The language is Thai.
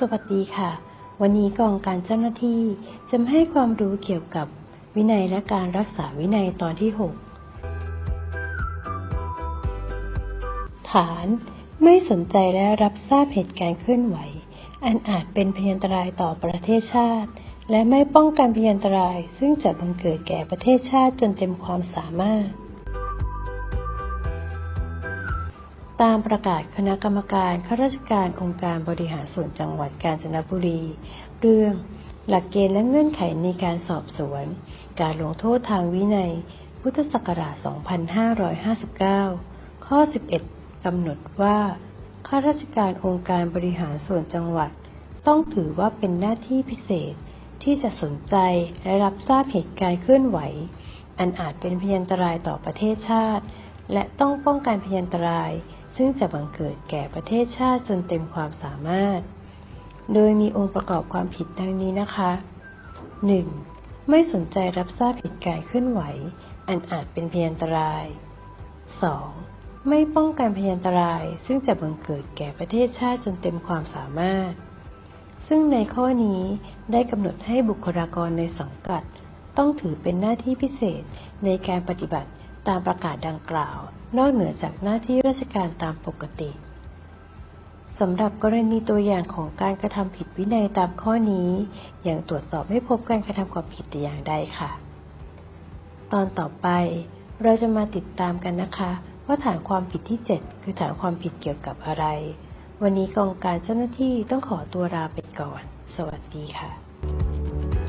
สวัสดีค่ะ วันนี้กองการเจ้าหน้าที่จะมาให้ความรู้เกี่ยวกับวินัยและการรักษาวินัยตอนที่ 6 ฐานไม่สนใจและรับทราบเหตุการณ์เคลื่อนไหว อันอาจเป็นพยันตรายต่อประเทศชาติ และไม่ป้องกันพยันตรายซึ่งจะบังเกิดแก่ประเทศชาติจนเต็มความสามารถ ตามประกาศคณะกรรมการข้าราชการองค์การบริหารส่วนจังหวัดกาญจนบุรี เรื่อง หลักเกณฑ์และเงื่อนไขในการสอบสวน การลงโทษทางวินัย พุทธศักราช 2559 ข้อ 11 กำหนดว่าข้าราชการองค์การบริหารส่วนจังหวัด ต้องถือว่าเป็นหน้าที่พิเศษที่จะสนใจและรับทราบเหตุการณ์เคลื่อนไหว อันอาจเป็นพยันตรายต่อประเทศชาติ และต้องป้องกันพยันตราย ซึ่งจะบังเกิดแก่ประเทศชาติจนเต็มความสามารถ โดยมีองค์ประกอบความผิดดังนี้นะคะ 1. ไม่สนใจรับทราบเหตุการณ์เคลื่อนไหว อันอาจเป็นพยันตราย 2. ไม่ป้องกันพยันตราย ซึ่งจะบังเกิดแก่ประเทศชาติจนเต็มความสามารถ ซึ่งในข้อนี้ได้กำหนดให้บุคลากรในสังกัด ต้องถือเป็นหน้าที่พิเศษในการปฏิบัติ ตามประกาศดังกล่าว นอกเหนือจากหน้าที่ราชการตามปกติสำหรับกรณีตัวอย่างของการกระทำผิดวินัยตามข้อนี้ ยังตรวจสอบไม่พบการกระทำความผิดแต่อย่างใดค่ะ ตอนต่อไปเราจะมาติดตามกันนะคะ ว่าฐานความผิดที่ 7 คือฐานความผิดเกี่ยวกับอะไร วันนี้กองการเจ้าหน้าที่ต้องขอตัวลาไปก่อน สวัสดีค่ะ